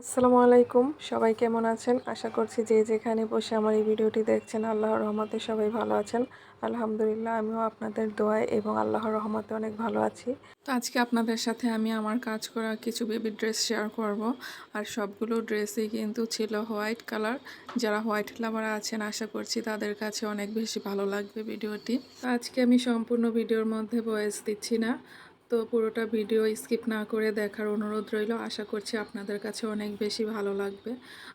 আসসালামু আলাইকুম। সবাই কেমন আছেন? আশা করছি যে যেখানে বসে আমার এই ভিডিওটি দেখছেন, আল্লাহর রহমতে সবাই ভালো আছেন। আলহামদুলিল্লাহ, আমিও আপনাদের দোয়ায় এবং আল্লাহর রহমতে অনেক ভালো আছি। তো আজকে আপনাদের সাথে আমি আমার কাজ করা কিছু বেবি ড্রেস শেয়ার করব। আর সবগুলো ড্রেসই কিন্তু ছিল হোয়াইট কালার যারা হোয়াইট লাভার আছেন, আশা করছি তাদের কাছে অনেক বেশি ভালো লাগবে ভিডিওটি। আজকে আমি সম্পূর্ণ ভিডিওর মধ্যে ভয়েস দিচ্ছি না। তো পুরোটা ভিডিও স্কিপ না করে দেখার অনুরোধ রইল। আশা করছি আপনাদের কাছে অনেক বেশি ভালো লাগবে।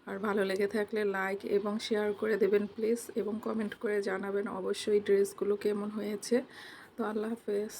আর ভালো লেগে থাকলে লাইক এবং শেয়ার করে দেবেন প্লিজ এবং কমেন্ট করে জানাবেন অবশ্যই ড্রেসগুলো কেমন হয়েছে। তো আল্লাহ হাফেজ।